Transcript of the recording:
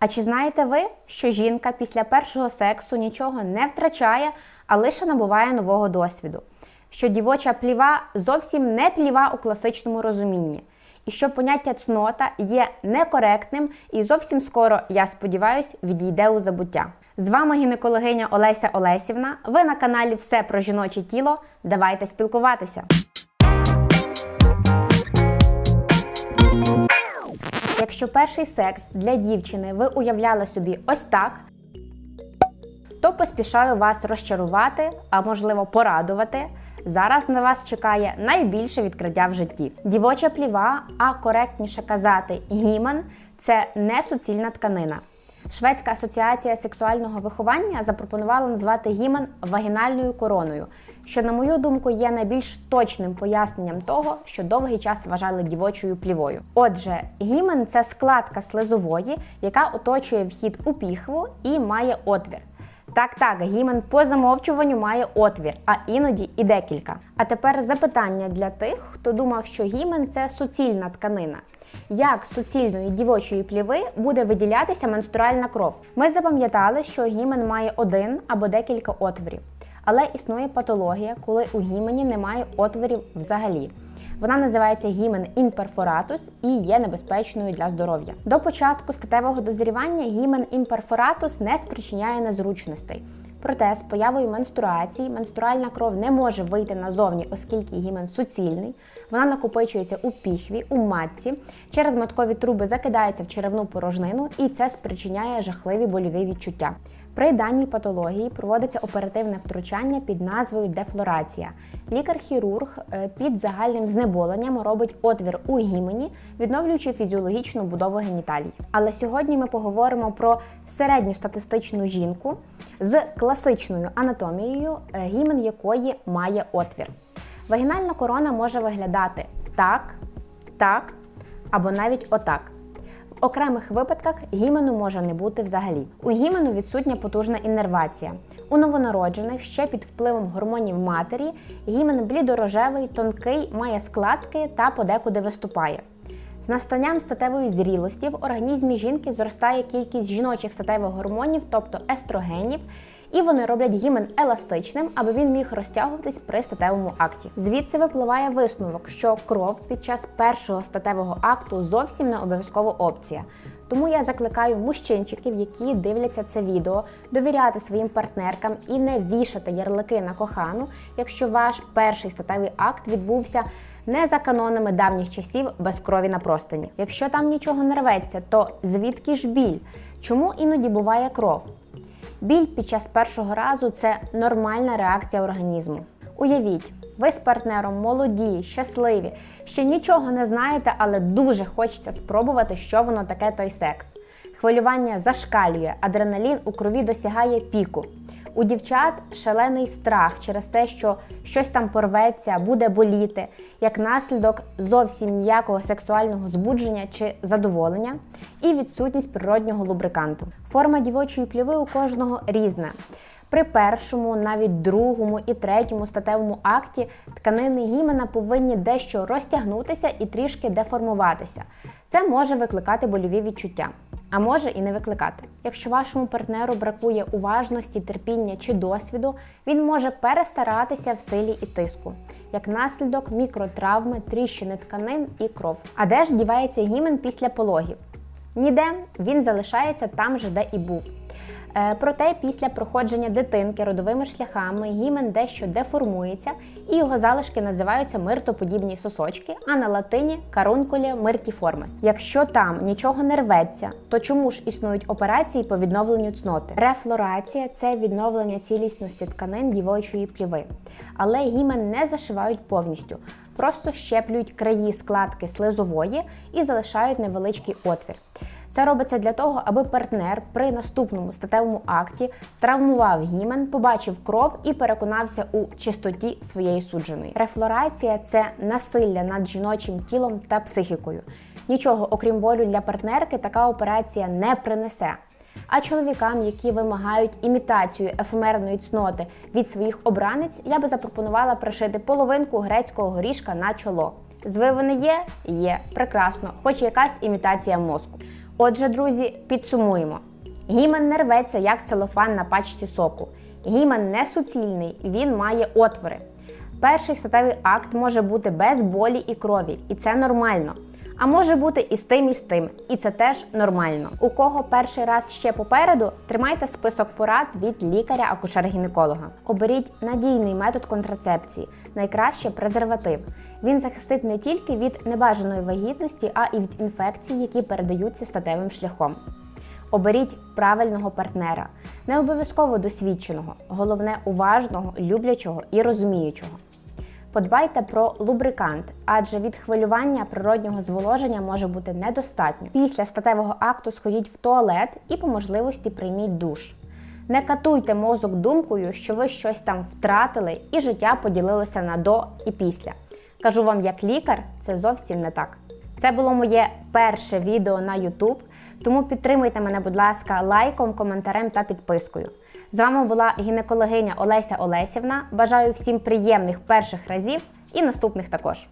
А чи знаєте ви, що жінка після першого сексу нічого не втрачає, а лише набуває нового досвіду? Що дівоча пліва зовсім не пліва у класичному розумінні, і що поняття цнота є некоректним і зовсім скоро, я сподіваюсь, відійде у забуття. З вами гінекологиня Олеся Олесівна. Ви на каналі Все про жіноче тіло. Давайте спілкуватися. Якщо перший секс для дівчини ви уявляли собі ось так, то поспішаю вас розчарувати, а можливо порадувати. Зараз на вас чекає найбільше відкриття в житті. Дівоча пліва, а коректніше казати, гімен це не суцільна тканина. Шведська асоціація сексуального виховання запропонувала назвати гімен вагінальною короною, що, на мою думку, є найбільш точним поясненням того, що довгий час вважали дівочою плівою. Отже, гімен це складка слизової, яка оточує вхід у піхву і має отвір. Так, так, гімен по замовчуванню має отвір, а іноді і декілька. А тепер запитання для тих, хто думав, що гімен це суцільна тканина. Як з суцільної дівочої пліви буде виділятися менструальна кров? Ми запам'ятали, що гімен має один або декілька отворів, але існує патологія, коли у гімені немає отворів взагалі. Вона називається гімен імперфоратус і є небезпечною для здоров'я. До початку статевого дозрівання гімен імперфоратус не спричиняє незручностей. Проте з появою менструації менструальна кров не може вийти назовні, оскільки гімен суцільний. Вона накопичується у піхві, у матці, через маткові труби закидається в черевну порожнину, і це спричиняє жахливі больові відчуття. При даній патології проводиться оперативне втручання під назвою дефлорація. Лікар-хірург е, під загальним знеболенням робить отвір у гімені, відновлюючи фізіологічну будову геніталій. Але сьогодні ми поговоримо про середньостатистичну жінку з класичною анатомією, е, гімен якої має отвір. Вагінальна корона може виглядати так, так або навіть отак. Окремих випадках гімену може не бути взагалі. У гімену відсутня потужна іннервація. У новонароджених ще під впливом гормонів матері гімен блідорожевий, тонкий, має складки та подекуди виступає. З настанням статевої зрілості в організмі жінки зростає кількість жіночих статевих гормонів, тобто естрогенів, і вони роблять гімен еластичним, аби він міг розтягуватись при статевому акті. Звідси випливає висновок, що кров під час першого статевого акту зовсім не обов'язкова опція. Тому я закликаю мужчинчиків, які дивляться це відео, довіряти своїм партнеркам і не вішати ярлики на кохану, якщо ваш перший статевий акт відбувся не за канонами давніх часів без крові на простині. Якщо там нічого не рветься, то звідки ж біль? Чому іноді буває кров? Біль під час першого разу це нормальна реакція організму. Уявіть, ви з партнером молоді, щасливі, ще нічого не знаєте, але дуже хочеться спробувати, що воно таке той секс. Хвилювання зашкалює, адреналін у крові досягає піку. У дівчат шалений страх через те, що щось там порветься, буде боліти, як наслідок зовсім ніякого сексуального збудження чи задоволення, і відсутність природнього лубриканту. Форма дівочої пліви у кожного різна. При першому, навіть другому і третьому статевому акті тканини гімена повинні дещо розтягнутися і трішки деформуватися. Це може викликати больові відчуття, а може і не викликати. Якщо вашому партнеру бракує уважності, терпіння чи досвіду, він може перестаратися в силі і тиску. Як наслідок мікротравми, тріщини тканин і кров. А де ж дівається гімен після пологів? Ніде він залишається там же, де і був. Е, Проте після проходження дитинки родовими шляхами гімен дещо деформується, і його залишки називаються миртоподібні сосочки, а на латині карункулі миртіформес. Якщо там нічого не рветься, то чому ж існують операції по відновленню цноти? Рефлорація це відновлення цілісності тканин дівочої пліви. Але гімен не зашивають повністю, просто щеплюють краї складки слизової і залишають невеличкий отвір. Це робиться для того, аби партнер при наступному статевому акті травмував гімен, побачив кров і переконався у чистоті своєї судженої. Рефлорація це насилля над жіночим тілом та психікою. Нічого, окрім болю для партнерки, така операція не принесе. А чоловікам, які вимагають імітацію ефемерної цноти від своїх обранець, я би запропонувала пришити половинку грецького горішка на чоло. Звивини є? Є, прекрасно, хоч якась імітація мозку. Отже, друзі, підсумуємо. Гімен не рветься як целофан на пачці соку. Гімен не суцільний, він має отвори. Перший статевий акт може бути без болі і крові, і це нормально. А може бути і з тим, і з тим, і це теж нормально. У кого перший раз ще попереду, тримайте список порад від лікаря-акушера-гінеколога. Оберіть надійний метод контрацепції, найкраще презерватив. Він захистить не тільки від небажаної вагітності, а і від інфекцій, які передаються статевим шляхом. Оберіть правильного партнера, не обов'язково досвідченого, головне уважного, люблячого і розуміючого. Подбайте про лубрикант, адже від хвилювання природнього зволоження може бути недостатньо. Після статевого акту сходіть в туалет і по можливості прийміть душ. Не катуйте мозок думкою, що ви щось там втратили і життя поділилося на до і після. Кажу вам, як лікар, це зовсім не так. Це було моє перше відео на YouTube, тому підтримуйте мене, будь ласка, лайком, коментарем та підпискою. З вами була гінекологиня Олеся Олесівна. Бажаю всім приємних перших разів і наступних також.